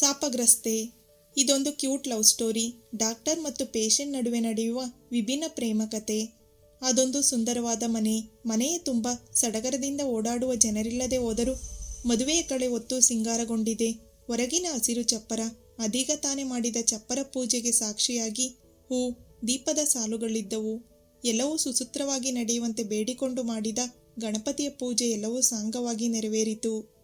ಶಾಪಗ್ರಸ್ತೆ ಇದೊಂದು cute love story. Doctor ಮತ್ತು patient ನಡುವೆ ನಡೆಯುವ ವಿಭಿನ್ನ ಪ್ರೇಮ ಕತೆ. ಅದೊಂದು ಸುಂದರವಾದ ಮನೆ. ಮನೆಯ ತುಂಬ ಸಡಗರದಿಂದ ಓಡಾಡುವ ಜನರಿಲ್ಲದೆ ಹೋದರೂ ಮದುವೆಯ ಕಡೆ ಒತ್ತು ಸಿಂಗಾರಗೊಂಡಿದೆ. ಹೊರಗಿನ ಹಸಿರು ಚಪ್ಪರ, ಅದೀಗ ತಾನೇ ಮಾಡಿದ ಚಪ್ಪರ ಪೂಜೆಗೆ ಸಾಕ್ಷಿಯಾಗಿ ಹೂ, ದೀಪದ ಸಾಲುಗಳಿದ್ದವು. ಎಲ್ಲವೂ ಸುಸೂತ್ರವಾಗಿ ನಡೆಯುವಂತೆ ಬೇಡಿಕೊಂಡು ಮಾಡಿದ ಗಣಪತಿಯ ಪೂಜೆ ಎಲ್ಲವೂ ಸಾಂಗವಾಗಿ ನೆರವೇರಿತು.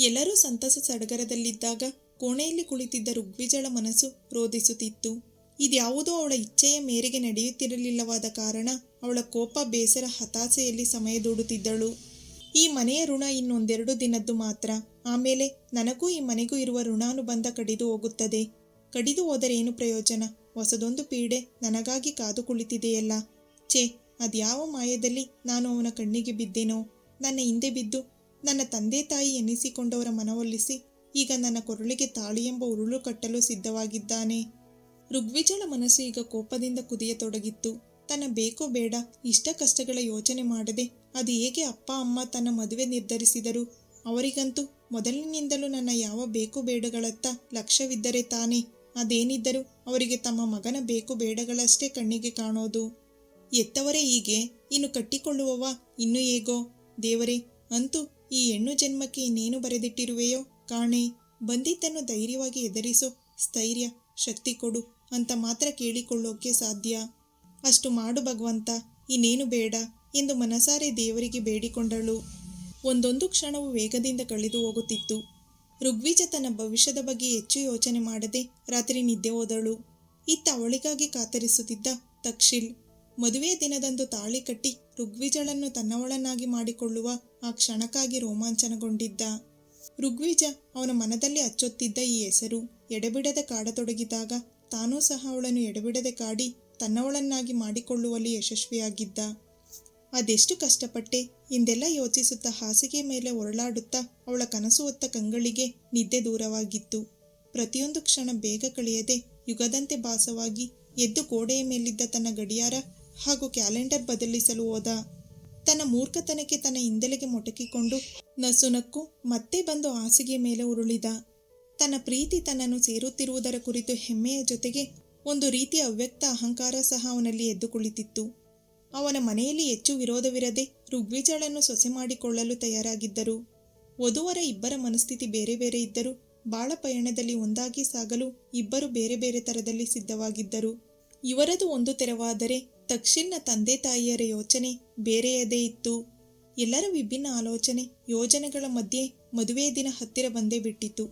ಎಲ್ಲರೂ ಸಂತಸ ಸಡಗರದಲ್ಲಿದ್ದಾಗ ಕೋಣೆಯಲ್ಲಿ ಕುಳಿತಿದ್ದ ಋಗ್ವಿಜಳ ಮನಸ್ಸು ರೋಧಿಸುತ್ತಿತ್ತು. ಇದ್ಯಾವುದೋ ಅವಳ ಇಚ್ಛೆಯ ಮೇರೆಗೆ ನಡೆಯುತ್ತಿರಲಿಲ್ಲವಾದ ಕಾರಣ ಅವಳ ಕೋಪ ಬೇಸರ ಹತಾಸೆಯಲ್ಲಿ ಸಮಯ ದೂಡುತ್ತಿದ್ದಳು. ಈ ಮನೆಯ ಋಣ ಇನ್ನೊಂದೆರಡು ದಿನದ್ದು ಮಾತ್ರ. ಆಮೇಲೆ ನನಗೂ ಈ ಮನೆಗೂ ಇರುವ ಋಣಾನುಬಂಧ ಕಡಿದು ಹೋಗುತ್ತದೆ. ಕಡಿದು ಹೋದರೇನು ಪ್ರಯೋಜನ? ಹೊಸದೊಂದು ಪೀಡೆ ನನಗಾಗಿ ಕಾದು ಕುಳಿತಿದೆಯಲ್ಲ. ಛೇ, ಅದ್ಯಾವ ಮಾಯದಲ್ಲಿ ನಾನು ಅವನ ಕಣ್ಣಿಗೆ ಬಿದ್ದೇನೋ? ನನ್ನ ಹಿಂದೆ ಬಿದ್ದು ನನ್ನ ತಂದೆ ತಾಯಿ ಎನ್ನಿಸಿಕೊಂಡವರ ಮನವೊಲಿಸಿ ಈಗ ನನ್ನ ಕೊರಳಿಗೆ ತಾಳಿ ಎಂಬ ಉರುಳು ಕಟ್ಟಲು ಸಿದ್ಧವಾಗಿದ್ದಾನೆ. ಋಗ್ವಿಜಳ ಮನಸ್ಸು ಈಗ ಕೋಪದಿಂದ ಕುದಿಯತೊಡಗಿತ್ತು. ತನ್ನ ಬೇಕೋ ಬೇಡ, ಇಷ್ಟ ಕಷ್ಟಗಳ ಯೋಚನೆ ಮಾಡದೆ ಅದು ಹೇಗೆ ಅಪ್ಪ, ಅಮ್ಮ ತನ್ನ ಮದುವೆ ನಿರ್ಧರಿಸಿದರು? ಅವರಿಗಂತೂ ಮೊದಲಿನಿಂದಲೂ ನನ್ನ ಯಾವ ಬೇಕು ಬೇಡಗಳತ್ತ ಲಕ್ಷ್ಯವಿದ್ದರೆ ತಾನೇ. ಅದೇನಿದ್ದರೂ ಅವರಿಗೆ ತಮ್ಮ ಮಗನ ಬೇಕು ಬೇಡಗಳಷ್ಟೇ ಕಣ್ಣಿಗೆ ಕಾಣೋದು. ಎತ್ತವರೇ ಹೀಗೆ, ಇನ್ನು ಕಟ್ಟಿಕೊಳ್ಳುವವ ಇನ್ನು ಹೇಗೋ? ದೇವರೇ, ಅಂತೂ ಈ ಹೆಣ್ಣು ಜನ್ಮಕ್ಕೆ ಇನ್ನೇನು ಬರೆದಿಟ್ಟಿರುವೆಯೋ? ಕಾಣೆ ಬಂದಿದ್ದನ್ನು ಧೈರ್ಯವಾಗಿ ಎದುರಿಸೋ, ಸ್ಥೈರ್ಯ, ಶಕ್ತಿ ಕೊಡು ಅಂತ ಮಾತ್ರ ಕೇಳಿಕೊಳ್ಳೋಕೆ ಸಾಧ್ಯ. ಅಷ್ಟು ಮಾಡು ಭಗವಂತ, ಇನ್ನೇನು ಬೇಡ ಎಂದು ಮನಸಾರೆ ದೇವರಿಗೆ ಬೇಡಿಕೊಂಡಳು. ಒಂದೊಂದು ಕ್ಷಣವು ವೇಗದಿಂದ ಕಳೆದು ಹೋಗುತ್ತಿತ್ತು. ಋಗ್ವಿಜ ತನ್ನ ಭವಿಷ್ಯದ ಬಗ್ಗೆ ಹೆಚ್ಚು ಯೋಚನೆ ಮಾಡದೆ ರಾತ್ರಿ ನಿದ್ದೆ ಹೋದಳು. ಇತ್ತ ಅವಳಿಗಾಗಿ ಕಾತರಿಸುತ್ತಿದ್ದ ತಕ್ಷಿಲ್ ಮದುವೆ ದಿನದಂದು ತಾಳಿ ಕಟ್ಟಿ ಋಗ್ವಿಜಳನ್ನು ತನ್ನವಳನ್ನಾಗಿ ಮಾಡಿಕೊಳ್ಳುವ ಆ ಕ್ಷಣಕ್ಕಾಗಿ ರೋಮಾಂಚನಗೊಂಡಿದ್ದ. ಋಗ್ವಿಜ ಅವನ ಮನದಲ್ಲಿ ಅಚ್ಚೊತ್ತಿದ್ದ ಈ ಹೆಸರು. ಎಡೆಬಿಡದೆ ಕಾಡತೊಡಗಿದಾಗ ತಾನೂ ಸಹ ಅವಳನ್ನು ಎಡೆಬಿಡದೆ ಕಾಡಿ ತನ್ನವಳನ್ನಾಗಿ ಮಾಡಿಕೊಳ್ಳುವಲ್ಲಿ ಯಶಸ್ವಿಯಾಗಿದ್ದ. ಅದೆಷ್ಟು ಕಷ್ಟಪಟ್ಟೆ. ಇಂದೆಲ್ಲ ಯೋಚಿಸುತ್ತಾ ಹಾಸಿಗೆ ಮೇಲೆ ಒರಳಾಡುತ್ತಾ ಅವಳ ಕನಸು ಹೊತ್ತ ಕಂಗಳಿಗೆ ನಿದ್ದೆ ದೂರವಾಗಿತ್ತು. ಪ್ರತಿಯೊಂದು ಕ್ಷಣ ಬೇಗ ಕಳೆಯದೆ ಯುಗದಂತೆ ಭಾಸವಾಗಿ ಎದ್ದು ಗೋಡೆಯ ಮೇಲಿದ್ದ ತನ್ನ ಗಡಿಯಾರ ಹಾಗೂ ಕ್ಯಾಲೆಂಡರ್ ಬದಲಿಸಲು ಹೋದ. ತನ್ನ ಮೂರ್ಖತನಕ್ಕೆ ತನ್ನ ಹಿಂದೆಲೆಗೆ ಮೊಟಕಿಕೊಂಡು ನಸುನಕ್ಕು ಮತ್ತೆ ಬಂದು ಹಾಸಿಗೆ ಮೇಲೆ ಉರುಳಿದ. ತನ್ನ ಪ್ರೀತಿ ತನ್ನನ್ನು ಸೇರುತ್ತಿರುವುದರ ಕುರಿತು ಹೆಮ್ಮೆಯ ಜೊತೆಗೆ ಒಂದು ರೀತಿಯ ಅವ್ಯಕ್ತ ಅಹಂಕಾರ ಸಹ ಅವನಲ್ಲಿ ಎದ್ದು ಕುಳಿತಿತ್ತು. ಅವನ ಮನೆಯಲ್ಲಿ ಹೆಚ್ಚು ವಿರೋಧವಿರದೆ ಋಗ್ವಿಜಳನ್ನು ಸೊಸೆ ಮಾಡಿಕೊಳ್ಳಲು ತಯಾರಾಗಿದ್ದರು. ವಧುವರ ಇಬ್ಬರ ಮನಸ್ಥಿತಿ ಬೇರೆ ಬೇರೆ ಇದ್ದರೂ ಬಾಳ ಪಯಣದಲ್ಲಿ ಒಂದಾಗಿ ಸಾಗಲು ಇಬ್ಬರು ಬೇರೆ ಬೇರೆ ತರದಲ್ಲಿ ಸಿದ್ಧವಾಗಿದ್ದರು. ಇವರದು ಒಂದು ತೆರವಾದರೆ ತಕ್ಷಿಲ್ನ ತಂದೆ ತಾಯಿಯರ ಯೋಚನೆ ಬೇರೆಯದೇ ಇತ್ತು. ಎಲ್ಲರ ವಿಭಿನ್ನ ಆಲೋಚನೆ, ಯೋಜನೆಗಳ ಮಧ್ಯೆ ಮದುವೆಯ ದಿನ ಹತ್ತಿರ ಬಂದೇ ಬಿಟ್ಟಿತು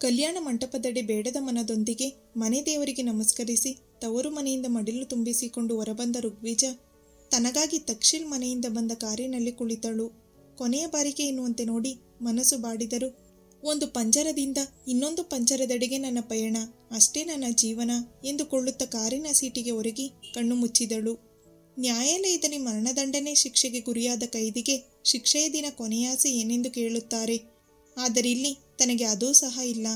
ಕಲ್ಯಾಣ ಮಂಟಪದಡೆ ಬೇಡದ ಮನದೊಂದಿಗೆ ಮನೆ ದೇವರಿಗೆ ನಮಸ್ಕರಿಸಿ ತವರು ಮನೆಯಿಂದ ಮಡಿಲು ತುಂಬಿಸಿಕೊಂಡು ಹೊರಬಂದ ಋಗ್ವಿಜ ತನಗಾಗಿ ತಕ್ಷಿಲ್ ಮನೆಯಿಂದ ಬಂದ ಕಾರಿನಲ್ಲಿ ಕುಳಿತಳು. ಕೊನೆಯ ಬಾರಿಗೆ ಎನ್ನುವಂತೆ ನೋಡಿ ಮನಸ್ಸು ಬಾಡಿದರು. ಒಂದು ಪಂಜರದಿಂದ ಇನ್ನೊಂದು ಪಂಜರದೆಡೆಗೆ ನನ್ನ ಪಯಣ, ಅಷ್ಟೇ ನನ್ನ ಜೀವನ ಎಂದುಕೊಳ್ಳುತ್ತ ಕಾರಿನ ಸೀಟಿಗೆ ಒರಗಿ ಕಣ್ಣು ಮುಚ್ಚಿದಳು. ನ್ಯಾಯಾಲಯದಲ್ಲಿ ಮರಣದಂಡನೆ ಶಿಕ್ಷೆಗೆ ಗುರಿಯಾದ ಕೈದಿಗೆ ಶಿಕ್ಷೆಯ ದಿನ ಕೊನೆಯಾಸೆ ಏನೆಂದು ಕೇಳುತ್ತಾರೆ. ಆದರೆ ಇಲ್ಲಿ ತನಗೆ ಅದೂ ಸಹ ಇಲ್ಲ.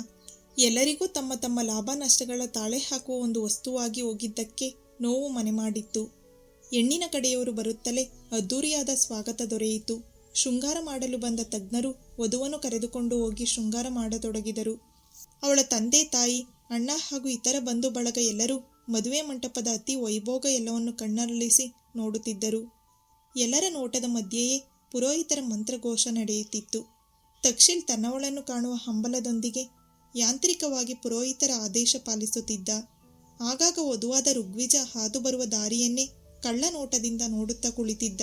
ಎಲ್ಲರಿಗೂ ತಮ್ಮ ತಮ್ಮ ಲಾಭ ನಷ್ಟಗಳ ತಾಳೆ ಹಾಕುವ ಒಂದು ವಸ್ತುವಾಗಿ ಹೋಗಿದ್ದಕ್ಕೆ ನೋವು ಮನೆ ಮಾಡಿತ್ತು. ಹೆಣ್ಣಿನ ಕಡೆಯವರು ಬರುತ್ತಲೇ ಅದ್ದೂರಿಯಾದ ಸ್ವಾಗತ ದೊರೆಯಿತು. ಶೃಂಗಾರ ಮಾಡಲು ಬಂದ ತಜ್ಞರು ವಧುವನ್ನು ಕರೆದುಕೊಂಡು ಹೋಗಿ ಶೃಂಗಾರ ಮಾಡತೊಡಗಿದರು. ಅವಳ ತಂದೆ, ತಾಯಿ, ಅಣ್ಣ ಹಾಗೂ ಇತರ ಬಂಧು ಬಳಗ ಎಲ್ಲರೂ ಮದುವೆ ಮಂಟಪದ ಅತಿ ವೈಭೋಗ ಎಲ್ಲವನ್ನು ಕಣ್ಣರಳಿಸಿ ನೋಡುತ್ತಿದ್ದರು. ಎಲ್ಲರ ನೋಟದ ಮಧ್ಯೆಯೇ ಪುರೋಹಿತರ ಮಂತ್ರಘೋಷ ನಡೆಯುತ್ತಿತ್ತು. ತಕ್ಷಿಲ್ ತನ್ನವಳನ್ನು ಕಾಣುವ ಹಂಬಲದೊಂದಿಗೆ ಯಾಂತ್ರಿಕವಾಗಿ ಪುರೋಹಿತರ ಆದೇಶ ಪಾಲಿಸುತ್ತಿದ್ದ. ಆಗಾಗ ವಧುವಾದ ಋಗ್ವಿಜ ಹಾದು ಬರುವ ದಾರಿಯನ್ನೇ ಕಳ್ಳ ನೋಟದಿಂದ ನೋಡುತ್ತಾ ಕುಳಿತಿದ್ದ.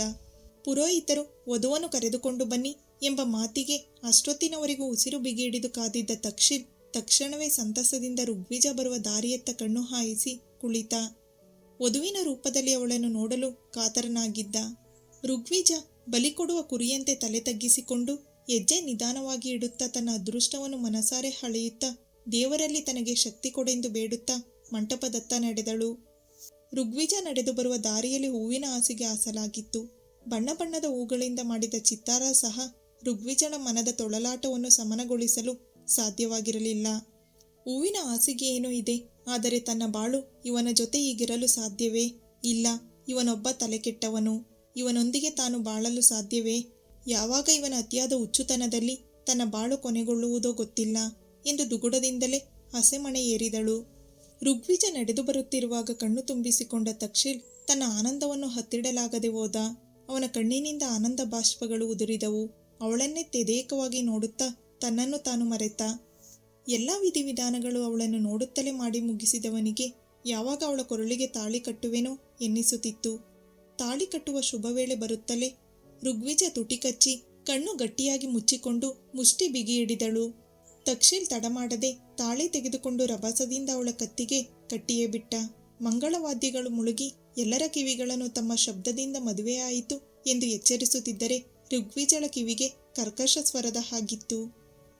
ಪುರೋಹಿತರು ವಧುವನ್ನು ಕರೆದುಕೊಂಡು ಬನ್ನಿ ಎಂಬ ಮಾತಿಗೆ ಅಷ್ಟೊತ್ತಿನವರೆಗೂ ಉಸಿರು ಬಿಗಿಹಿಡಿದು ಕಾದಿದ್ದ ತಕ್ಷಿಣ್ ತಕ್ಷಣವೇ ಸಂತಸದಿಂದ ಋಗ್ವಿಜ ಬರುವ ದಾರಿಯತ್ತ ಕಣ್ಣು ಹಾಯಿಸಿ ಕುಳಿತ. ವಧುವಿನ ರೂಪದಲ್ಲಿ ಅವಳನ್ನು ನೋಡಲು ಕಾತರನಾಗಿದ್ದ. ಋಗ್ವಿಜ ಬಲಿಕೊಡುವ ಕುರಿಯಂತೆ ತಲೆ ತಗ್ಗಿಸಿಕೊಂಡು ಹೆಜ್ಜೆ ನಿಧಾನವಾಗಿ ಇಡುತ್ತಾ ತನ್ನ ಅದೃಷ್ಟವನ್ನು ಮನಸಾರೆ ಹಳೆಯುತ್ತಾ ದೇವರಲ್ಲಿ ತನಗೆ ಶಕ್ತಿ ಕೊಡೆಂದು ಬೇಡುತ್ತಾ ಮಂಟಪದತ್ತ ನಡೆದಳು. ಋಗ್ವಿಜ ನಡೆದು ಬರುವ ದಾರಿಯಲ್ಲಿ ಹೂವಿನ ಹಾಸಿಗೆ ಹಾಸಲಾಗಿತ್ತು. ಬಣ್ಣ ಬಣ್ಣದ ಹೂಗಳಿಂದ ಮಾಡಿದ ಚಿತ್ತಾರ ಸಹ ಋಗ್ವಿಜನ ಮನದ ತೊಳಲಾಟವನ್ನು ಸಮನಗೊಳಿಸಲು ಸಾಧ್ಯವಾಗಿರಲಿಲ್ಲ. ಹೂವಿನ ಹಾಸಿಗೆ ಏನೋ ಇದೆ, ಆದರೆ ತನ್ನ ಬಾಳು ಇವನ ಜೊತೆ ಈಗಿರಲು ಸಾಧ್ಯವೇ? ಇಲ್ಲ, ಇವನೊಬ್ಬ ತಲೆಕೆಟ್ಟವನು. ಇವನೊಂದಿಗೆ ತಾನು ಬಾಳಲು ಸಾಧ್ಯವೇ? ಯಾವಾಗ ಇವನ ಅತಿಯಾದ ಹುಚ್ಚುತನದಲ್ಲಿ ತನ್ನ ಬಾಳು ಕೊನೆಗೊಳ್ಳುವುದೋ ಗೊತ್ತಿಲ್ಲ ಎಂದು ದುಗುಡದಿಂದಲೇ ಹಸೆಮಣೆ ಏರಿದಳು. ಋಗ್ವಿಜ ನಡೆದು ಬರುತ್ತಿರುವಾಗ ಕಣ್ಣು ತುಂಬಿಸಿಕೊಂಡ ತಕ್ಷಿಲ್ ತನ್ನ ಆನಂದವನ್ನು ಹತ್ತಿಡಲಾಗದೆ ಹೋದ. ಅವನ ಕಣ್ಣಿನಿಂದ ಆನಂದ ಬಾಷ್ಪಗಳು ಉದುರಿದವು. ಅವಳನ್ನೇ ತೆದೇಕವಾಗಿ ನೋಡುತ್ತಾ ತನ್ನನ್ನು ತಾನು ಮರೆತ. ಎಲ್ಲ ವಿಧಿವಿಧಾನಗಳು ಅವಳನ್ನು ನೋಡುತ್ತಲೇ ಮಾಡಿ ಮುಗಿಸಿದವನಿಗೆ ಯಾವಾಗ ಅವಳ ಕೊರಳಿಗೆ ತಾಳಿ ಕಟ್ಟುವೆನೋ ಎನ್ನಿಸುತ್ತಿತ್ತು. ತಾಳಿ ಕಟ್ಟುವ ಶುಭ ವೇಳೆ ಬರುತ್ತಲೇ ಋಗ್ವಿಜ ತುಟಿ ಕಚ್ಚಿ ಕಣ್ಣು ಗಟ್ಟಿಯಾಗಿ ಮುಚ್ಚಿಕೊಂಡು ಮುಷ್ಟಿ ಬಿಗಿ ಹಿಡಿದಳು. ತಕ್ಷಿಲ್ ತಡಮಾಡದೆ ತಾಳಿ ತೆಗೆದುಕೊಂಡು ರಭಸದಿಂದ ಅವಳ ಕತ್ತಿಗೆ ಕಟ್ಟಿಯೇ ಬಿಟ್ಟ. ಮಂಗಳವಾದ್ಯಗಳು ಮುಳುಗಿ ಎಲ್ಲರ ಕಿವಿಗಳನ್ನು ತಮ್ಮ ಶಬ್ದದಿಂದ ಮದುವೆಯಾಯಿತು ಎಂದು ಎಚ್ಚರಿಸುತ್ತಿದ್ದರೆ ಋಗ್ವಿಜಳ ಕಿವಿಗೆ ಕರ್ಕಶ ಸ್ವರದ ಹಾಗಿತ್ತು.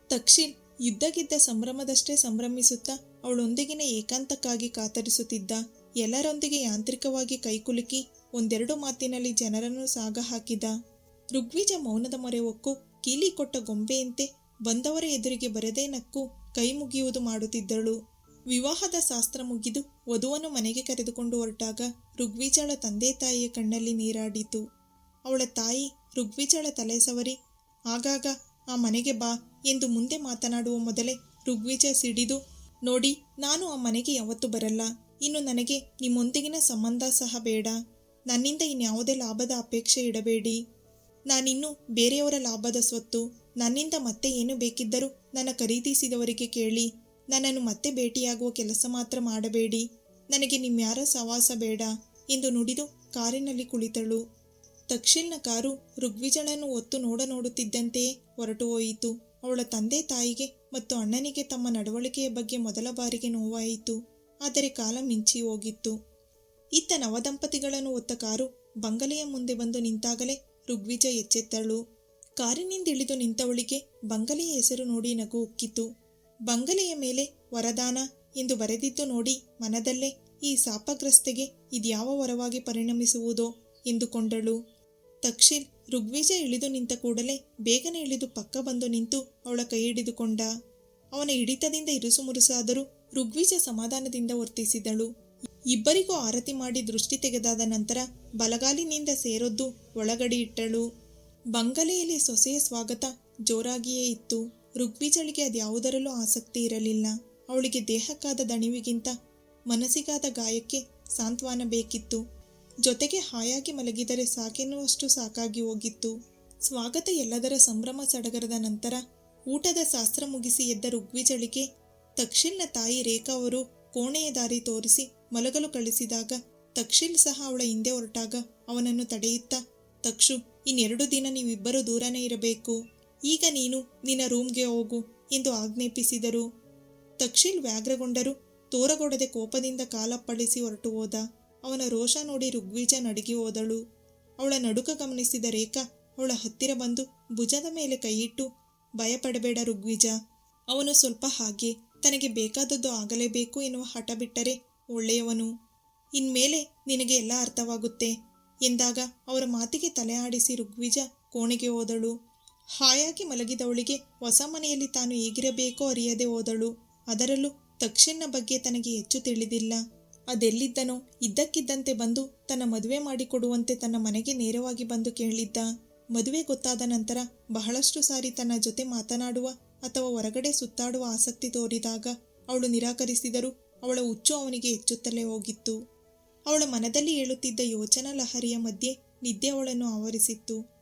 ತಕ್ಷಿಣ್ ಯುದ್ಧಗಿದ್ದ ಸಂಭ್ರಮದಷ್ಟೇ ಸಂಭ್ರಮಿಸುತ್ತಾ ಅವಳೊಂದಿಗಿನ ಏಕಾಂತಕ್ಕಾಗಿ ಕಾತರಿಸುತ್ತಿದ್ದ ಎಲ್ಲರೊಂದಿಗೆ ಯಾಂತ್ರಿಕವಾಗಿ ಕೈಕುಲುಕಿ ಒಂದೆರಡು ಮಾತಿನಲ್ಲಿ ಜನರನ್ನು ಸಾಗ ಹಾಕಿದ ಋಗ್ವಿಜ ಮೌನದ ಮೊರೆ ಒಕ್ಕು ಕೀಲಿ ಕೊಟ್ಟ ಗೊಂಬೆಯಂತೆ ಬಂದವರ ಎದುರಿಗೆ ಬರದೇ ನಕ್ಕು ಕೈ ಮುಗಿಯುವುದು ಮಾಡುತ್ತಿದ್ದಳು. ವಿವಾಹದ ಶಾಸ್ತ್ರ ಮುಗಿದು ವಧುವನ್ನು ಮನೆಗೆ ಕರೆದುಕೊಂಡು ಹೊರಟಾಗ ಋಗ್ವಿಜಳ ತಂದೆ ತಾಯಿಯ ಕಣ್ಣಲ್ಲಿ ನೀರಾಡಿತು. ಅವಳ ತಾಯಿ ಋಗ್ವಿಜಳ ತಲೆ ಸವರಿ, ಆಗಾಗ ಆ ಮನೆಗೆ ಬಾ ಎಂದು ಮುಂದೆ ಮಾತನಾಡುವ ಮೊದಲೇ ಋಗ್ವಿಜ ಸಿಡಿದು, ನೋಡಿ, ನಾನು ಆ ಮನೆಗೆ ಯಾವತ್ತೂ ಬರಲ್ಲ. ಇನ್ನು ನನಗೆ ನಿಮ್ಮೊಂದಿಗಿನ ಸಂಬಂಧ ಸಹ ಬೇಡ. ನನ್ನಿಂದ ಇನ್ಯಾವುದೇ ಲಾಭದ ಅಪೇಕ್ಷೆ ಇಡಬೇಡಿ. ನಾನಿನ್ನು ಬೇರೆಯವರ ಲಾಭದ ಸ್ವತ್ತು. ನನ್ನಿಂದ ಮತ್ತೆ ಏನು ಬೇಕಿದ್ದರೂ ನನ್ನ ಖರೀದಿಸಿದವರಿಗೆ ಕೇಳಿ. ನನ್ನನ್ನು ಮತ್ತೆ ಭೇಟಿಯಾಗುವ ಕೆಲಸ ಮಾತ್ರ ಮಾಡಬೇಡಿ. ನನಗೆ ನಿಮ್ಯಾರ ಸವಾಸ ಬೇಡ. ಎಂದು ನುಡಿದು ಕಾರಿನಲ್ಲಿ ಕುಳಿತಳು. ತಕ್ಷಿಲ್ನ ಕಾರು ಋಗ್ವಿಜಳನ್ನು ಒತ್ತು ನೋಡ ನೋಡುತ್ತಿದ್ದಂತೆಯೇ ಹೊರಟು ಹೋಯಿತು. ಅವಳ ತಂದೆ ತಾಯಿಗೆ ಮತ್ತು ಅಣ್ಣನಿಗೆ ತಮ್ಮ ನಡವಳಿಕೆಯ ಬಗ್ಗೆ ಮೊದಲ ಬಾರಿಗೆ ನೋವಾಯಿತು. ಆದರೆ ಕಾಲ ಮಿಂಚಿ ಹೋಗಿತ್ತು. ಇತ್ತ ನವದಂಪತಿಗಳನ್ನು ಒತ್ತ ಕಾರು ಬಂಗಲೆಯ ಮುಂದೆ ಬಂದು ನಿಂತಾಗಲೇ ಋಗ್ವಿಜ ಎಚ್ಚೆತ್ತಳು. ಕಾರಿನಿಂದಿಳಿದು ನಿಂತವಳಿಗೆ ಬಂಗಲೆಯ ಹೆಸರು ನೋಡಿ ನಗು ಉಕ್ಕಿತು. ಬಂಗಲೆಯ ಮೇಲೆ ವರದಾನ ಎಂದು ಬರೆದಿದ್ದು ನೋಡಿ ಮನದಲ್ಲೇ ಈ ಸಾಪಗ್ರಸ್ತೆಗೆ ಇದ್ಯಾವ ವರವಾಗಿ ಪರಿಣಮಿಸುವುದೋ ಎಂದುಕೊಂಡಳು. ತಕ್ಷಿಲ್ ಋಗ್ವಿಜ ಇಳಿದು ನಿಂತ ಕೂಡಲೇ ಬೇಗನೆ ಇಳಿದು ಪಕ್ಕ ಬಂದು ನಿಂತು ಅವಳ ಕೈ ಹಿಡಿದುಕೊಂಡ. ಅವನ ಹಿಡಿತದಿಂದ ಇರುಸುಮುರುಸಾದರೂ ಋಗ್ವಿಜ ಸಮಾಧಾನದಿಂದ ವರ್ತಿಸಿದಳು. ಇಬ್ಬರಿಗೂ ಆರತಿ ಮಾಡಿ ದೃಷ್ಟಿ ತೆಗೆದಾದ ನಂತರ ಬಲಗಾಲಿನಿಂದ ಸೇರೊದ್ದು ಒಳಗಡೆ ಇಟ್ಟಳು. ಬಂಗಲೆಯಲ್ಲಿ ಸೊಸೆಯ ಸ್ವಾಗತ ಜೋರಾಗಿಯೇ ಇತ್ತು. ಋಗ್ವಿಜಳಿಗೆ ಅದ್ಯಾವುದರಲ್ಲೂ ಆಸಕ್ತಿ ಇರಲಿಲ್ಲ. ಅವಳಿಗೆ ದೇಹಕ್ಕಾದ ದಣಿವಿಗಿಂತ ಮನಸ್ಸಿಗಾದ ಗಾಯಕ್ಕೆ ಸಾಂತ್ವನ ಬೇಕಿತ್ತು. ಜೊತೆಗೆ ಹಾಯಾಗಿ ಮಲಗಿದರೆ ಸಾಕೆನ್ನುವಷ್ಟು ಸಾಕಾಗಿ ಹೋಗಿತ್ತು. ಸ್ವಾಗತ ಎಲ್ಲದರ ಸಂಭ್ರಮ ಸಡಗರದ ನಂತರ ಊಟದ ಶಾಸ್ತ್ರ ಮುಗಿಸಿ ಎದ್ದ ಋಗ್ವಿಜಳಿಗೆ ತಕ್ಷಿಲ್ನ ತಾಯಿ ರೇಖಾ ಅವರು ಕೋಣೆಯ ದಾರಿ ತೋರಿಸಿ ಮಲಗಲು ಕಳಿಸಿದಾಗ ತಕ್ಷಿಲ್ ಸಹ ಅವಳ ಹಿಂದೆ ಹೊರಟಾಗ ಅವನನ್ನು ತಡೆಯುತ್ತಾ, ತಕ್ಷು, ಇನ್ನೆರಡು ದಿನ ನೀವಿಬ್ಬರು ದೂರನೇ ಇರಬೇಕು. ಈಗ ನೀನು ನಿನ್ನ ರೂಮ್ಗೆ ಹೋಗು ಎಂದು ಆಜ್ಞಾಪಿಸಿದರು. ತಕ್ಷಿಲ್ ವ್ಯಾಘ್ರಗೊಂಡರು ತೋರಗೊಡದೆ ಕೋಪದಿಂದ ಕಾಲಪ್ಪಳಿಸಿ ಹೊರಟು ಹೋದ. ಅವನ ರೋಷ ನೋಡಿ ಋಗ್ವಿಜ ನಡುಗಿ ಹೋದಳು. ಅವಳ ನಡುಕ ಗಮನಿಸಿದ ರೇಖಾ ಅವಳ ಹತ್ತಿರ ಬಂದು ಭುಜದ ಮೇಲೆ ಕೈಯಿಟ್ಟು, ಭಯಪಡಬೇಡ ಋಗ್ವಿಜ ಅವನು ಸ್ವಲ್ಪ ಹಾಗೆ, ತನಗೆ ಬೇಕಾದದ್ದು ಆಗಲೇಬೇಕು ಎನ್ನುವ ಹಠ ಬಿಟ್ಟರೆ ಒಳ್ಳೆಯವನು. ಇನ್ಮೇಲೆ ನಿನಗೆ ಎಲ್ಲ ಅರ್ಥವಾಗುತ್ತೆ. ಎಂದಾಗ ಅವರ ಮಾತಿಗೆ ತಲೆ ಆಡಿಸಿ ಋಗ್ವಿಜ ಕೋಣೆಗೆ ಹೋದಳು. ಹಾಯಾಗಿ ಮಲಗಿದವಳಿಗೆ ಹೊಸ ಮನೆಯಲ್ಲಿ ತಾನು ಹೇಗಿರಬೇಕೋ ಅರಿಯದೆ ಹೋದಳು. ಅದರಲ್ಲೂ ತಕ್ಷಣ ಬಗ್ಗೆ ತನಗೆ ಹೆಚ್ಚು ತಿಳಿದಿಲ್ಲ. ಅದೆಲ್ಲಿದ್ದನೋ ಇದ್ದಕ್ಕಿದ್ದಂತೆ ಬಂದು ತನ್ನ ಮದುವೆ ಮಾಡಿಕೊಡುವಂತೆ ತನ್ನ ಮನೆಗೆ ನೇರವಾಗಿ ಬಂದು ಕೇಳಿದ್ದ. ಮದುವೆ ಗೊತ್ತಾದ ನಂತರ ಬಹಳಷ್ಟು ಸಾರಿ ತನ್ನ ಜೊತೆ ಮಾತನಾಡುವ ಅಥವಾ ಹೊರಗಡೆ ಸುತ್ತಾಡುವ ಆಸಕ್ತಿ ತೋರಿದಾಗ ಅವಳು ನಿರಾಕರಿಸಿದರೂ ಅವಳ ಹುಚ್ಚು ಅವನಿಗೆ ಹೆಚ್ಚುತ್ತಲೇ ಹೋಗಿತ್ತು. ಅವಳ ಮನದಲ್ಲಿ ಏಳುತ್ತಿದ್ದ ಯೋಚನಾ ಲಹರಿಯ ಮಧ್ಯೆ ನಿದ್ದೆ ಅವಳನ್ನು ಆವರಿಸಿತ್ತು.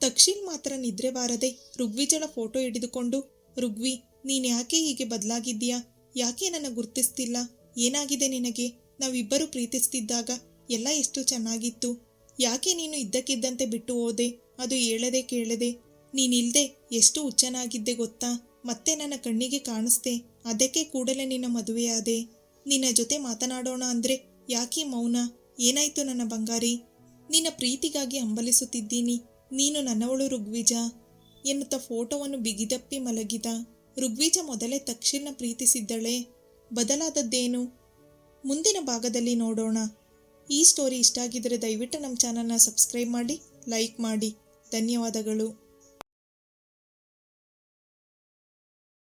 ತಕ್ಷಿಲ್ ಮಾತ್ರ ನಿದ್ರೆ ಬಾರದೆ ಋಗ್ವಿಜಳ ಫೋಟೋ ಹಿಡಿದುಕೊಂಡು, ಋಗ್ವಿ ನೀನ್ಯಾಕೆ ಹೀಗೆ ಬದಲಾಗಿದ್ದೀಯಾ? ಯಾಕೆ ನನ್ನ ಗುರ್ತಿಸ್ತಿಲ್ಲ? ಏನಾಗಿದೆ ನಿನಗೆ? ನಾವಿಬ್ಬರು ಪ್ರೀತಿಸ್ತಿದ್ದಾಗ ಎಲ್ಲ ಎಷ್ಟು ಚೆನ್ನಾಗಿತ್ತು. ಯಾಕೆ ನೀನು ಇದ್ದಕ್ಕಿದ್ದಂತೆ ಬಿಟ್ಟು ಹೋದೆ? ಅದು ಹೇಳದೆ ಕೇಳದೆ. ನೀನಿಲ್ದೆ ಎಷ್ಟು ಹುಚ್ಚನಾಗಿದ್ದೆ ಗೊತ್ತಾ? ಮತ್ತೆ ನನ್ನ ಕಣ್ಣಿಗೆ ಕಾಣಿಸ್ದೆ ಅದಕ್ಕೆ ಕೂಡಲೇ ನಿನ್ನ ಮದುವೆಯಾದೆ. ನಿನ್ನ ಜೊತೆ ಮಾತನಾಡೋಣ ಅಂದ್ರೆ ಯಾಕೆ ಮೌನ? ಏನಾಯ್ತು ನನ್ನ ಬಂಗಾರಿ? ನಿನ್ನ ಪ್ರೀತಿಗಾಗಿ ಹಂಬಲಿಸುತ್ತಿದ್ದೀನಿ. ನೀನು ನನ್ನವಳು ಋಗ್ವಿಜ? ಎನ್ನುತ್ತಾ ಫೋಟೋವನ್ನು ಬಿಗಿದಪ್ಪಿ ಮಲಗಿದ. ಋಗ್ವಿಜ ಮೊದಲೇ ತಕ್ಷಣ ಪ್ರೀತಿಸಿದ್ದಳೆ. ಬದಲಾದದ್ದೇನು? ಮುಂದಿನ ಭಾಗದಲ್ಲಿ ನೋಡೋಣ. ಈ ಸ್ಟೋರಿ ಇಷ್ಟ ಆಗಿದ್ದರೆ ದಯವಿಟ್ಟು ನಮ್ಮ ಚಾನಲ್ನ ಸಬ್ಸ್ಕ್ರೈಬ್ ಮಾಡಿ ಲೈಕ್ ಮಾಡಿ. ಧನ್ಯವಾದಗಳು.